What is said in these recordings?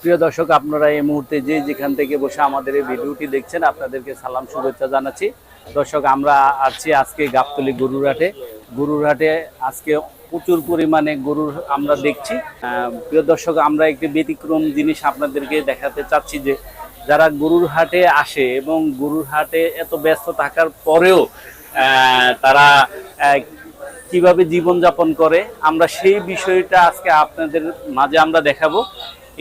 প্রিয় দর্শক, আপনারা এই মুহূর্তে যে যেখান থেকে বসে আমাদের এই ভিডিওটি দেখছেন, আপনাদেরকে সালাম, শুভেচ্ছা জানাচ্ছি। দর্শক, আমরা আছি আজকে গাবতলি গরুরহাটে। গরুরহাটে আজকে প্রচুর পরিমাণে গরুর আমরা দেখছি। প্রিয় দর্শক, আমরা একটি ব্যতিক্রম জিনিস আপনাদেরকে দেখাতে চাচ্ছি যে, যারা গরুর হাটে আসে এবং গরুর হাটে এত ব্যস্ত থাকার পরেও তারা কীভাবে জীবনযাপন করে, আমরা সেই বিষয়টা আজকে আপনাদের মাঝে আমরা দেখাবো।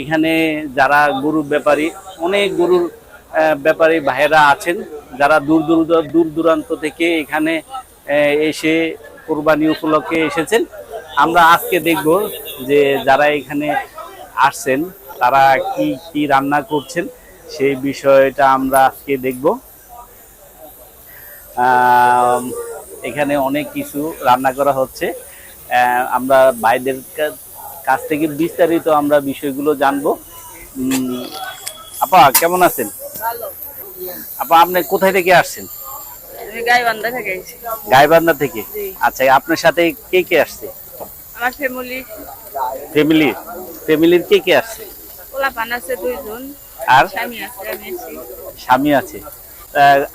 এখানে যারা গরুর ব্যাপারী, অনেক গরুর ব্যাপারী ভাইয়েরা আছেন, যারা দূর দূর দূর দূরান্ত থেকে এখানে এসে কোরবানি উপলক্ষে এসেছেন। আমরা আজকে দেখব যে যারা এখানে আসছেন, তারা কি কি রান্না করছেন, সেই বিষয়টা আমরা আজকে দেখব। এখানে অনেক কিছু রান্না করা হচ্ছে। আমরা ভাইদের কা- কাছ থেকে বিস্তারিত আমরা বিষয়গুলো জানব। আপা কেমন আছেন? আপা আপনি কোথায় থেকে আসছেন? গাইবান্ধা থেকে গাইবান্ধা থেকে? আচ্ছা আপনার সাথে কে কে আসছে? আমার ফ্যামিলি ফ্যামিলি ফ্যামিলির কে কে আসছে? পোলা আছে দুইজন। আর? স্বামী আছে আমি আছি। স্বামী আছে।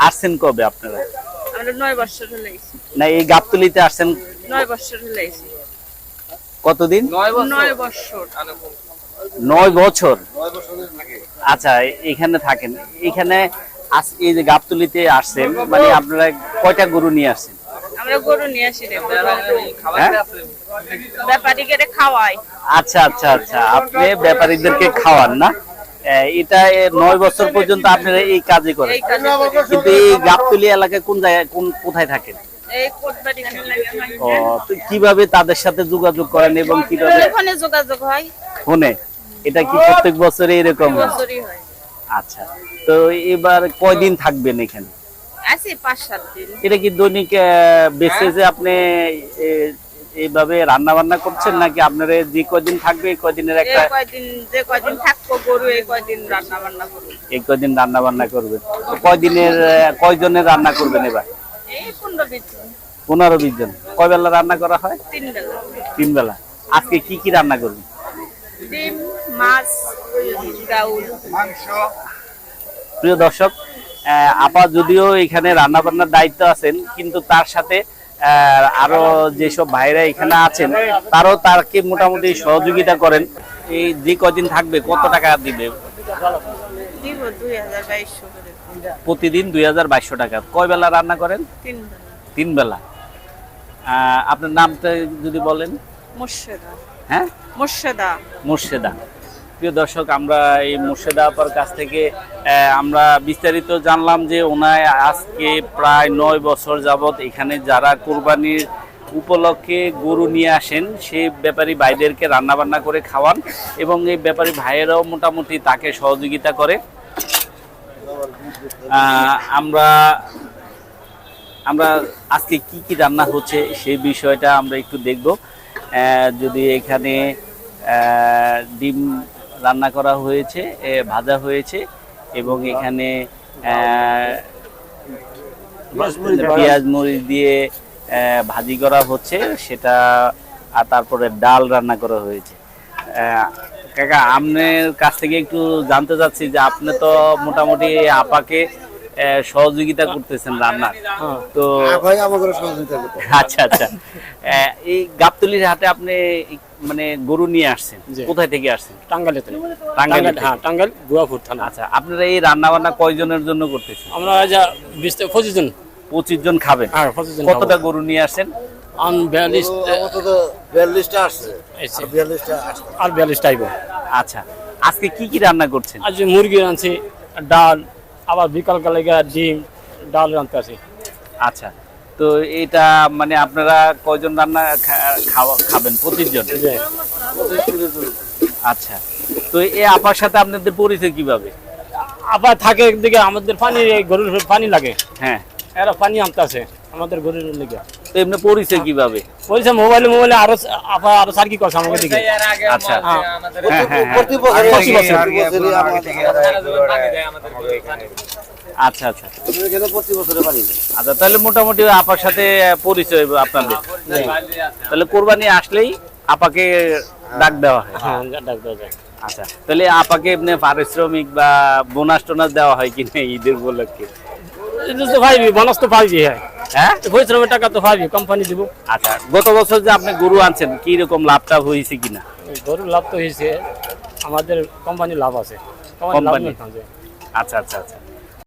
আসছেন কবে আপনারা? আমরা বছর হলে না এই গাবতলিতে আসছেন নয় বছর হলে কতদিন? নয় বছর। আচ্ছা এখানে থাকেন। এখানে এই যে গাবতলিতে আসছেন মানে আপনারা কয়টা গরু নিয়ে আসছেন? আমরা গরু নিয়ে আসি হ্যাঁ? ব্যাপারীকে খাওয়াই। আচ্ছা আচ্ছা আচ্ছা আপনি ব্যাপারীদেরকে খাওয়ান না? আহ, এটা নয় বছর পর্যন্ত আপনারা এই কাজই করেন। কিন্তু এই গাবতলি এলাকায় কোন জায়গায় কোন কোথায় থাকেন? ও কীভাবে তাদের সাথে যোগাযোগ করেন এবং কীভাবে যোগাযোগ হয়। ফোনে? এটা কি প্রত্যেক বছরে এরকম? আচ্ছা তো এবার কয়দিন থাকবেন এখানে? এটা কি দৈনিক বেসে যে আপনি এইভাবে রান্না বান্না করছেন নাকি আপনারা যে কয়দিন থাকবে এই কয়দিনের একটা যে কয়দিন থাকব গরু এই কয়দিন রান্না বান্না করব। এই কয়দিন রান্না বান্না করবেন কয়দিনের কয়জনের রান্না করবেন এবার? পনেরো বিশ জন। কয় বেলা রান্না করা হয়? তিন বেলা। তিন বেলা। আজকে কি কি রান্না করবেন? ডিম মাছ গাউল প্রিয় দর্শক আপা যদিও এখানে রান্না বান্নার দায়িত্ব আছেন কিন্তু তার সাথে আহ, আরও যেসব ভাইরা এখানে আছেন তারও তারকে মোটামুটি সহযোগিতা করেন। এই যে কদিন থাকবে কত টাকা দিবে? প্রতিদিন দুই হাজার বাইশশো টাকা। কয় বেলা রান্না করেন? তিন বেলা। তিন বেলা আপনার নামটা যদি বলেন। মুর্শেদা। হ্যাঁ? মুর্শেদা। মুর্শেদা। প্রিয় দর্শক আমরা এই মুর্শেদা আপার কাছ থেকে আমরা বিস্তারিত জানলাম যে ওনায় আজকে প্রায় নয় বছর যাবত এখানে যারা কোরবানির উপলক্ষে গরু নিয়ে আসেন সে ব্যাপারী ভাইদেরকে রান্না বান্না করে খাওয়ান এবং এই ব্যাপারী ভাইয়েরাও মোটামুটি তাকে সহযোগিতা করে। আমরা আমরা আজকে কি কি রান্না হচ্ছে সেই বিষয়টা আমরা একটু দেখব। যদি এখানে ডিম রান্না করা হয়েছে ভাজা হয়েছে এবং এখানে পেঁয়াজ মরিচ দিয়ে ভাজি করা হচ্ছে, সেটা, আর তারপরে ডাল রান্না করা হয়েছে। কাকা, আপনার কাছ থেকে একটু জানতে চাচ্ছি যে আপনি তো মোটামুটি আপাকে সহযোগিতা করতেছেন রান্নার। তো ভাই আমাকে সহযোগিতা করতে আচ্ছা আচ্ছা। আহ, এই গাবতলির হাটে আপনি মানে গরু নিয়ে আসছেন। কোথায় থেকে আসছেন? টাঙ্গাইলে তো। টাঙ্গাইল হ্যাঁ টাঙ্গাইল গুয়াপুর থানা। আচ্ছা আপনারা এই রান্না বান্না কয়জনের জন্য করতেছেন? আমরা যা বিশ থেকে পঁচিশ জন। পঁচিশ জন খাবেন। হ্যাঁ কতটা গরু নিয়ে বিয়াল্লিশটা আর বিয়াল্লিশটা আসছে। আর বিয়াল্লিশ আচ্ছা আজকে কি কি রান্না করছেন? আজ মুরগি আনছি ডাল আবার বিকাল কালে গিয়ে ডিম ডাল রাঁধতে আসি। আচ্ছা তো এটা মানে আপনারা কয়জন রান্না খাওয়া খাবেন প্রতিজন? আচ্ছা তো এ আপার সাথে আপনাদের পরিচয় কীভাবে? আপা থাকে একদিকে আমাদের পানি গরুর পানি লাগে। হ্যাঁ। এরা পানি আনতে আছে আমাদের গরুর লেগে তো এমনি পরিচয় কীভাবে? মোবাইলে মোবাইলে আরও আরও সার কি করছে আমাকে দিকে? আচ্ছা তাহলে মোটামুটি আপার সাথে পরিচয় আপনাদের। তাহলে কোরবানি আসলেই আপাকে ডাক দেওয়া হয়। হ্যাঁ ডাক দেওয়া যায়। আচ্ছা তাহলে আপাকে এমনি পারিশ্রমিক বা বোনাস টোনাস দেওয়া হয় কিনা ঈদের উপলক্ষে? পাইবি বোনাস তো পাইবি হ্যাঁ। হ্যাঁ? পরিশ্রমের টাকা তো পাইবি কোম্পানি দিব। আচ্ছা গত বছর যে আপনি গরু আনছেন কি রকম লাভটা হয়েছে কিনা? গরু লাভ তো হয়েছে আমাদের কোম্পানি লাভ আছে। কোম্পানি আচ্ছা আচ্ছা আচ্ছা।